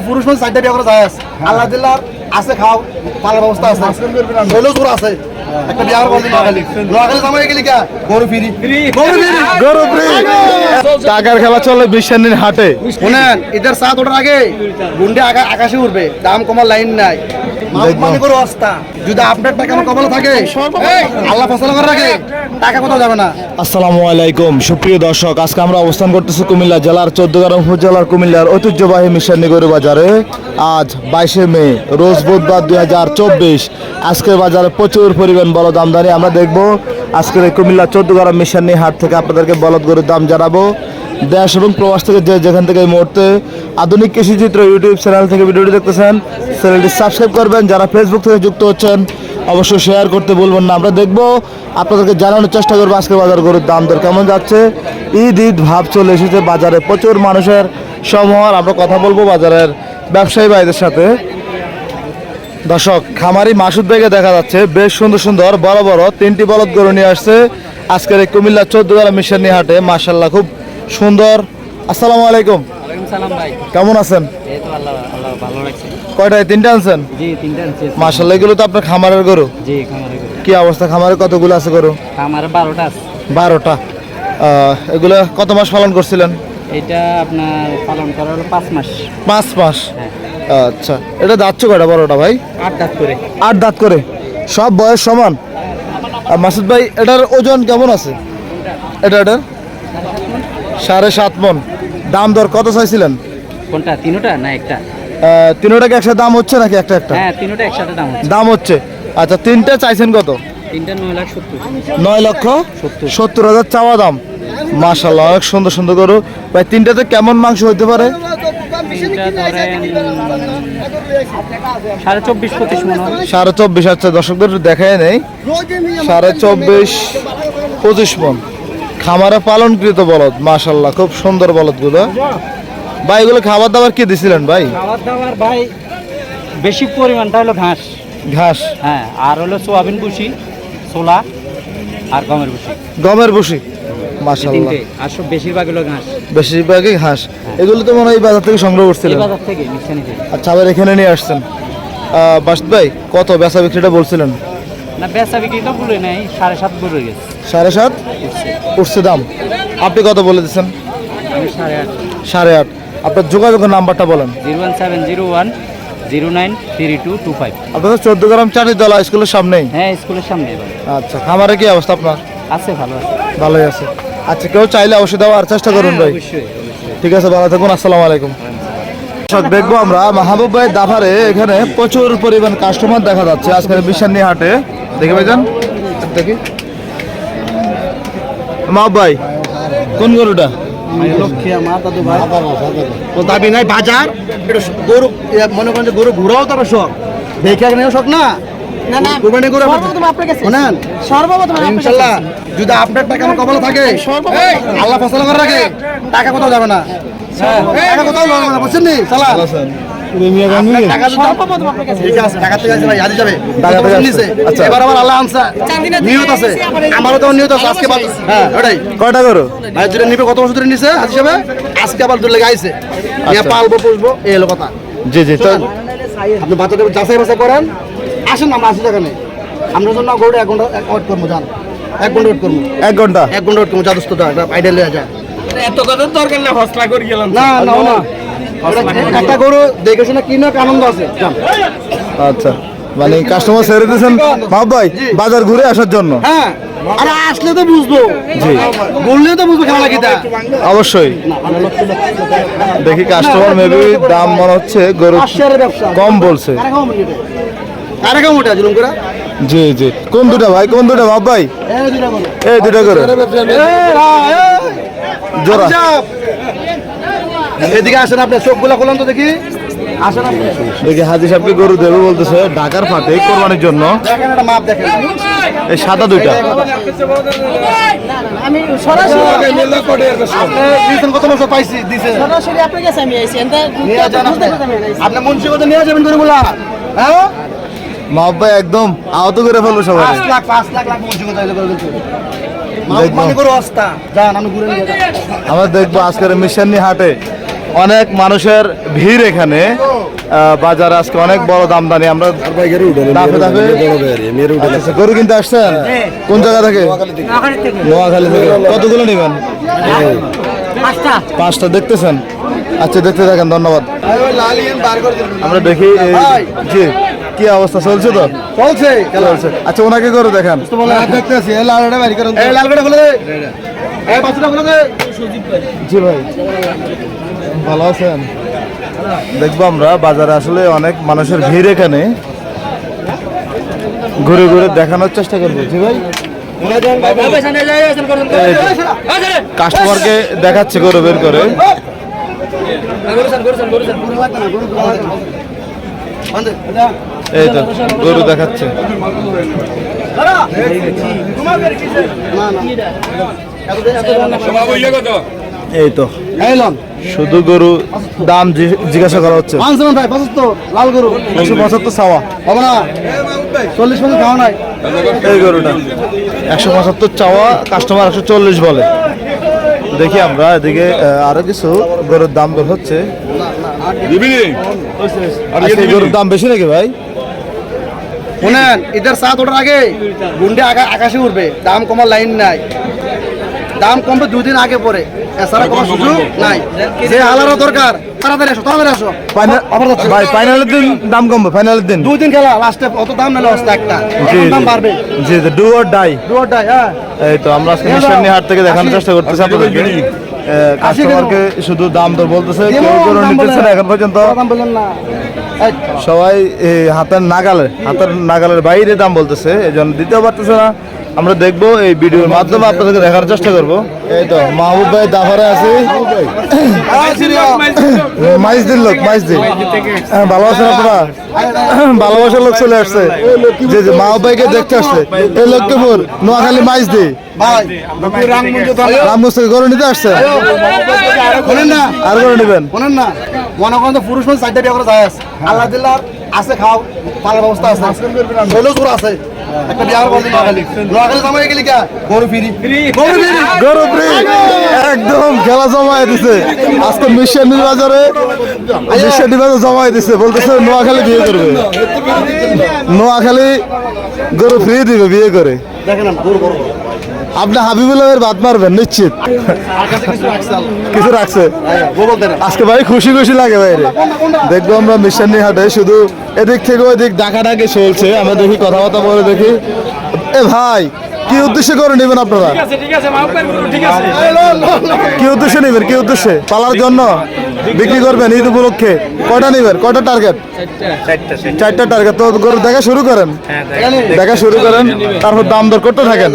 পুরুষ মানুষ চারটা বিয়ে করে যায় আছে। আল্লাহ দিল্লার আছে খাও পালার ব্যবস্থা আছে। শৈল জোর আছে। একটা বিয়ে করে নোয়াখালী নোয়াখালী জামাই গেলি কা গরু ফিরি। গরু ফিরি। গরু ফিরি। টাকার খেলা চলে বিশ্বানির হাটে। শুনেন এদের সাত ওঠার আগে গুন্ডে আগা- আকাশে উঠবে। দাম কমার লাইন নাই। মানে করে অবস্থা যদি আপনার টাকা আমার কপালে থাকে আল্লাহ ফসল করার আগে টাকা কোথাও যাবে না। আসসালামু আলাইকুম সুপ্রিয় দর্শক আজকে আমরা অবস্থান করতেছি কুমিল্লা জেলার চোদ্দগ্রাম উপজেলার কুমিল্লার ঐতিহ্যবাহী বাজারে। আজ বাইশে মে রোজ বুধবার দুই হাজার চব্বিশ। আজকের বাজারে প্রচুর পরিমাণ বলদ আমদানি। আমরা দেখব আজকের কুমিল্লা চোদ্দগ্রাম মিশানি হাট থেকে আপনাদেরকে বলদ গরুর দাম জানাব। দেশ এবং প্রবাস থেকে যেখান থেকে এই মুহূর্তে আধুনিক কৃষি চিত্র ইউটিউব চ্যানেল থেকে ভিডিওটি দেখতেছেন, চ্যানেলটি সাবস্ক্রাইব করবেন। যারা ফেসবুক থেকে যুক্ত হচ্ছেন, অবশ্যই শেয়ার করতে বলবেন না। আমরা দেখব আপনাদেরকে জানানোর চেষ্টা করব আজকে বাজার গরুর দাম দর কেমন যাচ্ছে। ঈদ ঈদ ভাব চলে এসেছে। বাজারে প্রচুর মানুষের সমহার আমরা কথা বলব বাজারের ব্যবসায়ী ভাইদের সাথে। দর্শক, খামারি মাসুদ ভাইকে দেখা যাচ্ছে। বেশ সুন্দর সুন্দর, বড় বড় তিনটি বলদ গরু নিয়ে আসছে। আজকের এই কুমিল্লা চোদ্দ বেলা মিশানি হাটে মার্শাল্লাহ খুব সুন্দর। আসসালামু আলাইকুম। সালাম ভাই। কেমন আছেন? কয়টায় তিনটা আনছেন? জি মার্শাল্লাহ এগুলো তো আপনার খামারের গরু। কি অবস্থা? খামারে কতগুলো আছে গরু? খামারে বারোটা বারোটা। এগুলো কত মাস পালন করছিলেন? এটা আপনার পালন করা হলো পাঁচ মাস। পাঁচ মাস? হ্যাঁ। আচ্ছা এটা যাচ্ছে কয়টা বড়টা ভাই? আট দাঁত করে। আট দাঁত করে? সব বয়স সমান? মাসুদ ভাই এটার ওজন কেমন আছে? এটা এটার? সাড়ে সাত মন। দাম দর কত চাইছিলেন? কোনটা তিনোটা না একটা? তিনোটাকে একসাথে দাম হচ্ছে নাকি একটা একটা? হ্যাঁ তিনোটা একসাথে দাম হচ্ছে। দাম হচ্ছে। আচ্ছা তিনটা চাইছেন কত? তিনটা নয় লাখ সত্তর। নয় লক্ষ সত্তর। হাজার চাওয়া দাম। মাশাল্লাহ অনেক সুন্দর সুন্দর গরু। ভাই তিনটাতে কেমন মাংস হইতে পারে? সাড়ে চব্বিশ আচ্ছা দর্শকদের দেখায় নেই। সাড়ে চব্বিশ পঁচিশ মন। খামারে পালনকৃত বলদ মাশাল্লাহ খুব সুন্দর বলদগুলো। ভাই এগুলো খাবার দাবার কি দিছিলেন ভাই? খাবার দাবার ভাই বেশি পরিমাণটা হলো ঘাস। ঘাস? হ্যাঁ আর হলো সোয়াবিন ভুসি ছোলা আর গমের ভুসি। গমের বসি এই আর সব বেশিরভাগ হলো ঘাস। বেশিরভাগই ঘাস। এগুলো তো মনে হয় বাজার থেকে সংগ্রহ করছিলেন? বাজার থেকে মিশানি থেকে আচ্ছা আবার এখানে নিয়ে আসছেন। ভাই কত বেচা বিক্রিটা বলছিলেন? না বেচা বিক্রি তো বলে নেই সাড়ে সাত করে গেছে। সাড়ে সাত? উঠছে দাম। আপনি কত বলে দিচ্ছেন? সাড়ে আট। আপনার যোগাযোগের নাম্বারটা বলেন। Zero one seven zero one zero nine three two two five. আপনাদের চোদ্দ গ্রাম চাটির দলা স্কুলের সামনেই? হ্যাঁ স্কুলের সামনে আচ্ছা খামারে কি অবস্থা আপনার? আছে ভালো আছে। ভালোই আছে। আচ্ছা কেউ চাইলে অবশ্যই দেওয়ার চেষ্টা করুন ভাই। হ্যাঁ, অবশ্যই। ঠিক আছে ভালো থাকুন আসসালামু আলাইকুম। দর্শক, দেখব আমরা মাহবুব ভাই দাফারে এখানে প্রচুর পরিমাণ কাস্টমার দেখা যাচ্ছে। আজকের বিশান্নি হাটে দেখে ভাইজান। দেখি। মাহবুব ভাই কোন গরুটা? দাবি নাই বাজার? গরু মনে করেন গরু ঘুরাও তবে শখ। দেখে নেও শখ না? যদি আপনার টাকা আমার কপালে থাকে আল্লাহ ফসল করে রাখে টাকা কোথাও যাবে না। আমারও তো নিয়ত আছে আজকে হ্যাঁ ওটাই। কয়টা গরু? ভাই যেটা নিবে কত বছর ধরে নিছে? আজ হিসাবে আজকে আবার লেগে আইছে। আচ্ছা। পালবো পুষবো এই হলো কথা। জি জি তো আপনি বাচ্চাদের যাচাই বাছাই করেন। আসেন না আসি টাকা নেই আমরা জন্য এক ঘণ্টা এক ওয়েট করব যান। এক ঘণ্টা এক ঘণ্টা? এক ঘণ্টা করব আইডিয়া লিয়া যায় এত কথা দরকার না হসলা করে গেলাম। না না না। একটা গরু দেখে শুনে কিনে আনন্দ আছে। আচ্ছা। মানে কাস্টমার ছেড়ে দিয়েছেন ভাই বাজার ঘুরে আসার জন্য। হ্যাঁ আরে আসলে তো বুঝব। জি। বললে তো বুঝব খেলা কিটা। অবশ্যই। দেখি কাস্টমার মেবি দাম মনে হচ্ছে গরু কম বলছে। আরে ওটা জুলুম করে। জি জি। কোন দুটা ভাই? কোন দুটা বাপ ভাই? এই দুটা গরু এই দুটা করে। জোড়া। এদিকে আসেন আপনি চোখগুলা খোলেন তো দেখি। আসেন আপনি। দেখি হাজি সাহেবকে গরু দেবে বলতেছে ঢাকার ফাটে কোরবানির জন্য। দেখেন একটা মাপ দেখেন। এই সাদা দুইটা। আমি সরাসরি আপনি কত বছর পাইছি দিছে সরাসরি আপনার কাছে আমি আইছি আপনি। মুন্সি কত নিয়ে যাবেন গরুগুলা? হ্যাঁ? মাহবুব ভাই একদম আহত করে ফেলব সবাই। পাঁচ লাখ পাঁচ লাখ লাখ মুন্সি কত মানে আমরা দেখব আজকের মিশানি হাটে অনেক মানুষের ভিড় এখানে। বাজার আজকে অনেক বড় দামদানি। আমরা দাপে আচ্ছা, গরু কিনতে আসছেন? কোন জায়গা থেকে? নোয়াখালী থেকে। কতগুলো নেবেন? পাঁচটা। দেখতেছেন? আচ্ছা দেখতে থাকেন ধন্যবাদ। আমরা দেখি জি। কি অবস্থা চলছে তো? চলছে চলছে। আচ্ছা ওনাকে করে দেখান। দেখতেছি এই লালটা বাড়ি করেন এই লালটা খুলে দে। এই বাচ্চাটা খুলে দে। জি ভাই। ভালো আছেন? দেখব আমরা বাজারে আসলে অনেক মানুষের ভিড় এখানে। ঘুরে ঘুরে দেখানোর চেষ্টা করব জি ভাই। কাস্টমারকে দেখাচ্ছে গরু বের করে। এই তো গরু দেখাচ্ছে। এই তো শুধু গরু দাম জিজ্ঞাসা করা হচ্ছে। ভাই পঁচাত্তর লাল গরু একশো পঁচাত্তর চাওয়া হবে না চল্লিশ পর্যন্ত খাওয়া নাই এই গরুটা। একশো পঁচাত্তর চাওয়া কাস্টমার একশো চল্লিশ বলে। দেখি আমরা এদিকে আরও কিছু গরুর দাম বের হচ্ছে। গরুর দাম বেশি নাকি ভাই? শুনেন ঈদের সাত ওঠার আগে গুন্ডে আগা- আকাশে উঠবে দাম কমার লাইন নাই। দাম কমবে দুই দিন আগে পরে। এছাড়া কোনো সুযোগ নাই। যে হালারও দরকার তাড়াতাড়ি আসো তাড়াতাড়ি আসো। ফাইনাল- অফার ভাই ফাইনালের দিন দাম কমবে ফাইনালের দিন। দুই দিন খেলা লাস্টে অত দাম অবস্থা একটা। জি এখন দাম বাড়বে। জি ডু অর ডাই হ্যাঁ। এই তো আমরা আজকে নিঃসন্দি হাট থেকে দেখানোর চেষ্টা করতেছি আপনাদেরকে। কাস্টমারকে শুধু দাম দর বলতেছে কেউ নিতেছে না এখন পর্যন্ত। দাম না। সবাই হাতের নাগালে হাতের নাগালের বাইরে দাম বলতেছে এই জন্য দিতেও পারতেছে না। আমরা দেখব এই ভিডিওর মাধ্যমে আপনাদেরকে দেখার চেষ্টা করব। এই তো মাহবুব ভাই দাফারে আছে। লোক হ্যাঁ, আপনারা? ভালোবাসার লোক চলে আসছে। যে মাহবুব ভাইকে দেখতে আসছে। এই লক্ষ্মীপুর নোয়াখালী মাইজ দি ভাই রামগঞ্জ থেকে গরু নিতে আসছে? আর গরু নেবেন? না মনে করেন তো পুরুষ মানুষ চারটা বিয়ে করে যায় আছে। আল্লাহ দিল্লার আছে খাও পালার ব্যবস্থা আছে। শৈল জোর আছে। একটা বিয়ে করে নোয়াখালী জামাই গেলি কা? গরু ফিরি। গরু ফিরি। গরু ফ্রি। একদম খেলা জমায় দিছে। আজকে মিশন বাজারে জমায় দিছে। বলতেছে নোয়াখালী বিয়ে করবে। নোয়াখালী গরু ফ্রি দিবে বিয়ে করে। দেখেন গরু গরু। আপনি হাবিবুল্লাহের বাদ মারবেন নিশ্চিত। কিছু রাখছে। আজকে ভাই খুশি খুশি লাগে বাইরে দেখব আমরা মিশন হাটে শুধু এদিক থেকে ওইদিক ডাকা ডাকে চলছে। আমরা দেখি কথাবার্তা বলে দেখি। এ ভাই কি উদ্দেশ্যে করে নেবেন আপনারা? কি উদ্দেশ্যে নেবেন কি উদ্দেশ্যে? পালার জন্য? বিক্রি করবেন ঈদ উপলক্ষে? কয়টা নেবেন? কয়টা টার্গেট চারটা টার্গেট তো দেখা শুরু করেন। দেখা শুরু করেন তারপর দাম দর করতে থাকেন।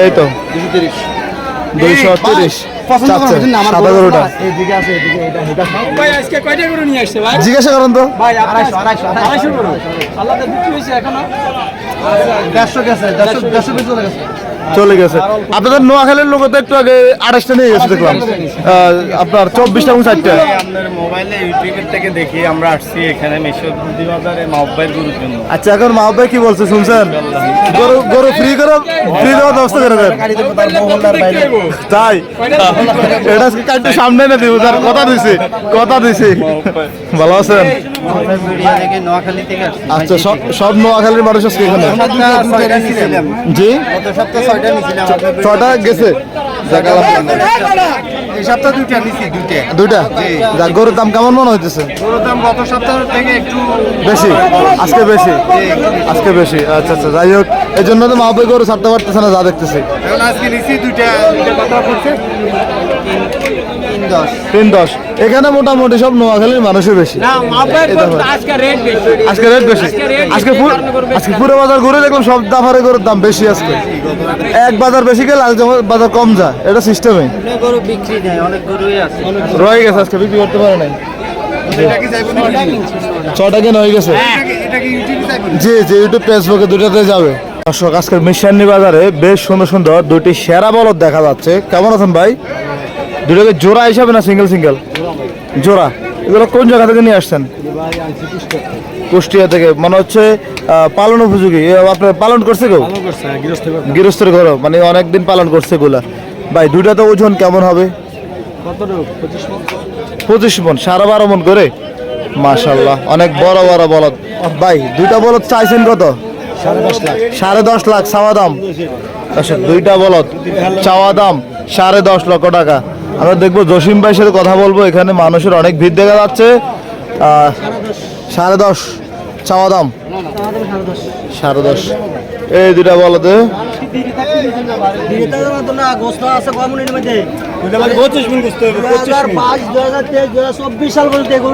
এই তো। দুইশো তিরিশ। আসছে ভাই? জিজ্ঞাসা করেন তো। এখনও? দেড়শো গেছে দেড়শো পিস চলে গেছে। চলে গেছে। আপনাদের নোয়াখালীর লোক তো একটু আগে আড়াইশটা নিয়ে গেছে দেখলাম। আহ, আপনার চব্বিশটা এবং চারটা। আপনার মোবাইলে ইউটিউবের থেকে দেখি আমরা আসছি এখানে মেশোদি বাজারে মাহবাইয়ের গরুর জন্য। আচ্ছা এখন মা ভাই কি বলছে শুনছেন? গরু গরু ফ্রি করে ফ্রি দেওয়ার ব্যবস্থা করে দেন। তাই? এটা কাটতে সামনে না দিব তার কথা দিছি কথা দিছি। ভালো আছেন? আচ্ছা সব সব নোয়াখালীর মানুষ আজকে এখানে? জি? গত সপ্তাহে ছয়টা গেছে। এই সপ্তাহে দুইটা নিছি দুইটা। দুইটা? যাক গরুর দাম কেমন মনে হইতেছে? গরুর দাম গত সপ্তাহ থেকে একটু বেশি? আজকে বেশি? আজকে বেশি? আচ্ছা আচ্ছা যাই হোক। এই জন্য তো মাহবুব গরু ছাড়তে পারতেছে না যা দেখতেছি। আজকে নিছি দুইটা দুইটা কথা পড়ছে তিন দশ। এখানে মোটামুটি সব নোয়াখালীর মানুষই বেশি। হয়। আজকে রেট বেশি। আজকে আজকে পুরো বাজার ঘুরে দেখলাম সব দাফারে গরুর দাম বেশি আজকে। এক বাজার বেশি গেলে আরেক বাজার কম যায়। এটা সিস্টেমে অনেক গরু বিক্রি নেই অনেক গরুই আছে। রয়ে গেছে আজকে বিক্রি করতে পারে নাই। ছটা কেন হয়ে গেছে। এটা কি জি জি ইউটিউব ফেসবুকে দুটাতে যাবে। দর্শক আজকের মিশানি বাজারে বেশ সুন্দর সুন্দর দুটি সেরা বলদ দেখা যাচ্ছে। কেমন আছেন ভাই? দুটোকে জোড়া হিসাবে না সিঙ্গেল সিঙ্গেল জোড়া। এগুলো কোন জায়গা থেকে নিয়ে আসছেন? কুষ্টিয়া থেকে। মনে হচ্ছে পালন উপযোগী। আপনার পালন করছে কেউ? গৃহস্থের ঘর মানে অনেকদিন পালন করছে এগুলা। ভাই দুইটা তো ওজন কেমন হবে? পঁচিশ মন। সাড়ে বারো মন করে? মাশাল্লাহ অনেক বড় বড় বলদ। ভাই দুইটা বলদ চাইছেন কত? সাড়ে দশ লাখ চাওয়া দাম। আচ্ছা দুইটা বলদ চাওয়া দাম সাড়ে দশ লক্ষ টাকা। আমরা দেখব জসিম ভাইয়ের সাথে কথা বলব। এখানে মানুষের অনেক ভিড় দেখা যাচ্ছে। সাড়ে দশ চাওয়া দাম। সাড়ে দশ। এই এগুলো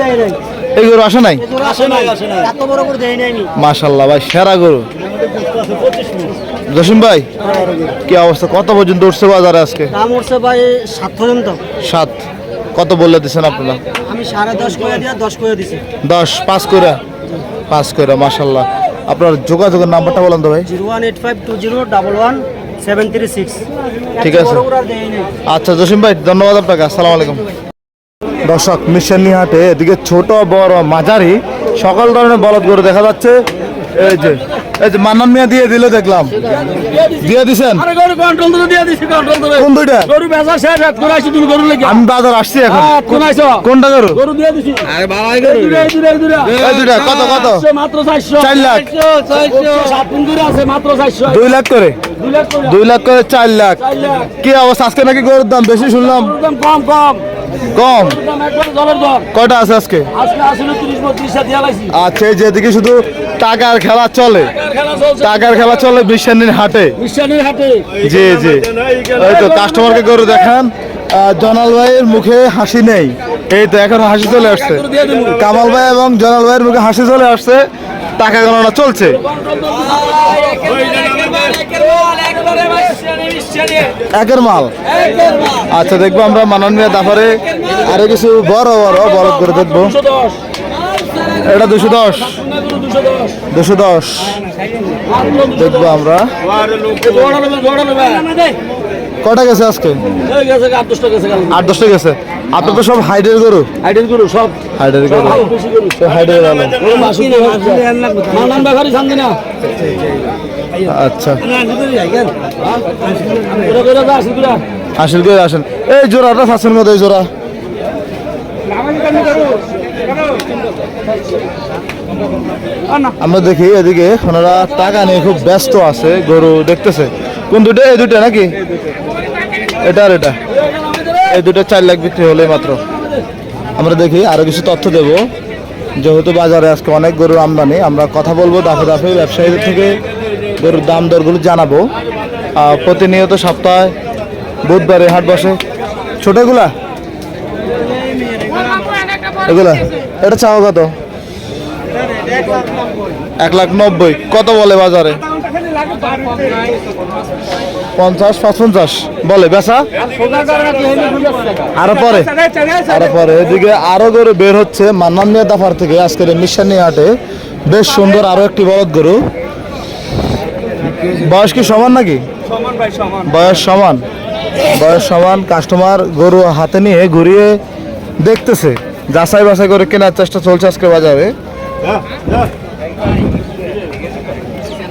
দেয় নাই এই গরু আসে নাই? ভাই সেরা গরু। জসিম ভাই কি অবস্থা? কত পর্যন্ত উঠছে বাজারে আজকে? দাম উঠছে ভাই সাত পর্যন্ত। সাত। কত বললে দিচ্ছেন আপনারা? আমি সাড়ে দশ করে দিয়া দশ করে দিছি। দশ পাঁচ করে পাঁচ করে মাশাল্লাহ আপনার যোগাযোগের নাম্বারটা বলেন তো ভাই। Zero one eight five two zero double one seven three six. ঠিক আছে। আচ্ছা জসিম ভাই ধন্যবাদ আপনাকে। আসসালামু আলাইকুম। দর্শক মিশানি হাটে এদিকে ছোট বড় মাঝারি সকল ধরনের বলদ গরু দেখা যাচ্ছে। এই যে এই যে মান্নান মিয়া দিয়ে দিলে দেখলাম। দিয়ে দিছেন? কোন দুইটা? গরু বেচা শেষ হাত করে আসি তুমি গরু লেগে। আমি বাজার আসছি এখন। কোন আইছো। কোনটা গরু? গরু দিয়ে দিছি। আরে বাবাই গরু। দূরে দূরে দূরে এই দুইটা। কত কত? মাত্র 400 চার লাখ। 400 সাত আছে মাত্র 400 দুই লাখ করে? দুই লাখ করে। চার লাখ। কি অবস্থা? আজকে নাকি গরুর দাম বেশি শুনলাম। কম কম। কম। কয়টা আছে আজকে? আজকে আসলে 30 32 সাথে আলাইছি আচ্ছা এই যেদিকে শুধু টাকার খেলা চলে। টাকার খেলা চলে বিশ্বানীর হাটে। জি জি। এই তো কাস্টমারকে গরু দেখান। জনাল ভাইয়ের মুখে হাসি নেই। এই তো এখন হাসি চলে আসছে। কামাল ভাই এবং জনাল ভাইয়ের মুখে হাসি চলে আসছে। টাকা গণনা চলছে। একের মাল। আচ্ছা দেখব আমরা মাননীয় দাফারে। আরও কিছু বড় বড় বড় করে দেখব। এটা দুশো দশ। দুশো দশ। দেখব আমরা। কটা গেছে আজকে? আট, দশটা গেছে। আপনার তো সব হাইডের গরু। আইডেল গরু। সব হাইডের গরু হাইডের আচ্ছা করে আসেন। এই জোড়াটা ফাঁসেন মতো, এই জোড়া। আমরা দেখি এদিকে ওনারা টাকা নিয়ে খুব ব্যস্ত আছে, গরু দেখতেছে। কোন দুটো এই দুটো নাকি? এটা আর এটা। এই দুটো চার লাখ বিক্রি হলে মাত্র। আমরা দেখি আরও কিছু তথ্য দেব। যেহেতু বাজারে আজকে অনেক গরুর আমদানি, আমরা কথা বলব দাফে দাফে ব্যবসায়ীদের থেকে গরুর দাম দরগুলো জানাব। প্রতিনিয়ত সপ্তাহে বুধবারে হাট বসে। ছোটগুলা এগুলা? এটা চাও কত? এক লাখ নব্বই। কত বলে বাজারে? পঞ্চাশ পাঁচ পঞ্চাশ বলে, বেচা? আরও পরে। আরও পরে। এদিকে আরও গরু বের হচ্ছে মান্নান মিয়া দাফার থেকে। আজকের মিশানি হাটে। বেশ সুন্দর আরও একটি বলদ গরু। বয়স কি সমান নাকি? বয়স সমান। বয়স সমান। কাস্টমার গরু হাতে নিয়ে ঘুরিয়ে দেখতেছে। যাচাই বাছাই করে কেনার চেষ্টা চলছে আজকে বাজারে।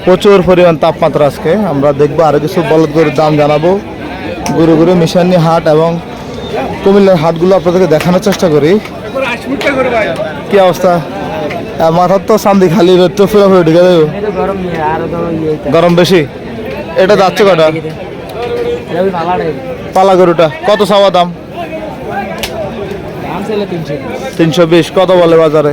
প্রচুর পরিমাণ তাপমাত্রা আজকে। আমরা দেখব আরও কিছু বলদ গরুর দাম জানাব। গরু গরু মিশানি হাট এবং কুমিল্লার হাটগুলো আপনাদেরকে দেখানোর চেষ্টা করি। কি অবস্থা? মাথার তো সান্দি খালি রোদ তো ফুলে ফুলে ঢুকে দেবো গরম বেশি? এটা যাচ্ছে কটা? পালা গরুটা কত চাওয়া দাম? তিনশো বিশ। কত বলে বাজারে?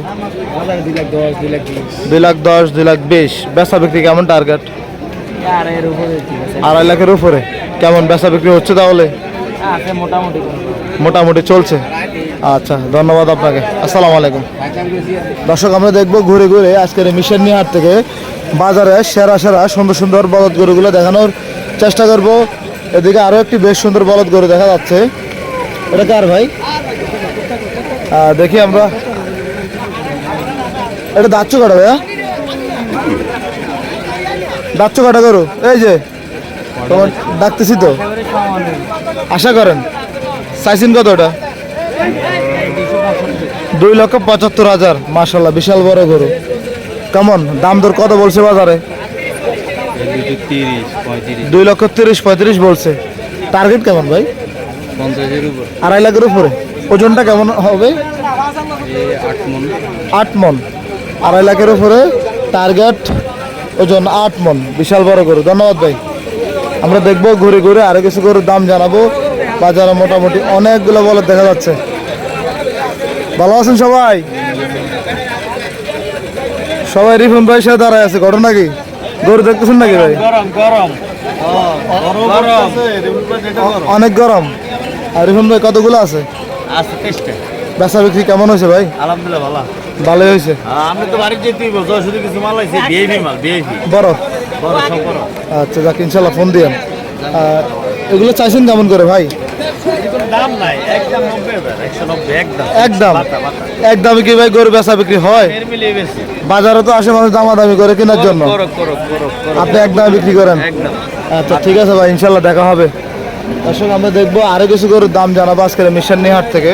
দুই লাখ দশ দুই লাখ বিশ। বেচা বিক্রি কেমন টার্গেট আড়াই লাখের উপরে। কেমন বেচা বিক্রি হচ্ছে তাহলে? মোটামুটি চলছে। আচ্ছা ধন্যবাদ আপনাকে। আসসালামু আলাইকুম। দর্শক আমরা দেখব ঘুরে ঘুরে আজকের মিশন নিহাট থেকে বাজারে সেরা সেরা সুন্দর সুন্দর বলদ গরুগুলো দেখানোর চেষ্টা করব। এদিকে আরও একটি বেশ সুন্দর বলদ গরু দেখা যাচ্ছে। এটা কার ভাই? দেখি আমরা। এটা দাচ্ছ কাটা ভাইয়া। দাচ্ছ কাটা গরু। এই যে তোমার ডাকতেছি তো। আশা করেন। চাইছেন কত ওটা দুই লক্ষ পঁচাত্তর হাজার। মাসাল্লাহ বিশাল বড় গরু। কেমন? দাম দর কত বলছে বাজারে? দুই লক্ষ তিরিশ পঁয়ত্রিশ বলছে। টার্গেট কেমন ভাই? আড়াই লাখের উপরে। ওজনটা কেমন হবে? আট মন। আড়াই লাখের উপরে টার্গেট ওজন আট মন। বিশাল বড় গরু। ধন্যবাদ ভাই। আমরা দেখব ঘুরে ঘুরে আরও কিছু গরুর দাম জানাব। বাজারে মোটামুটি অনেকগুলো বলে দেখা যাচ্ছে। ভালো আছেন সবাই? সবাই রিফুন ভাই সাথে দাঁড়ায় আছে। ঘটনা কি? গরু দেখতেছেন নাকি ভাই? অনেক গরম। আর রিফুন ভাই কতগুলো আছে? বেচা বিক্রি কেমন হয়েছে ভাই? আলহামদুলিল্লাহ ভালো। ভালোই হয়েছে? আমি তো বাড়ি যেতেই বলছো শুধু কিছু মাল আছে মাল বড় বড় সব বড় আচ্ছা যাক ইনশাল্লাহ ফোন দিয়েন এগুলো চাইছেন কেমন করে ভাই? দাম নাই একদম একদম। একদম। একদমই কি ভাই গরু বেচা বিক্রি হয়? বাজারে তো আসে মানুষ দামাদামি করে কেনার জন্য। আপনি একদমই বিক্রি করেন? আচ্ছা ঠিক আছে ভাই ইনশাল্লাহ দেখা হবে। দর্শক আমরা দেখব আরও কিছু গরুর দাম জানাব আজকের মিশন নিহাট থেকে।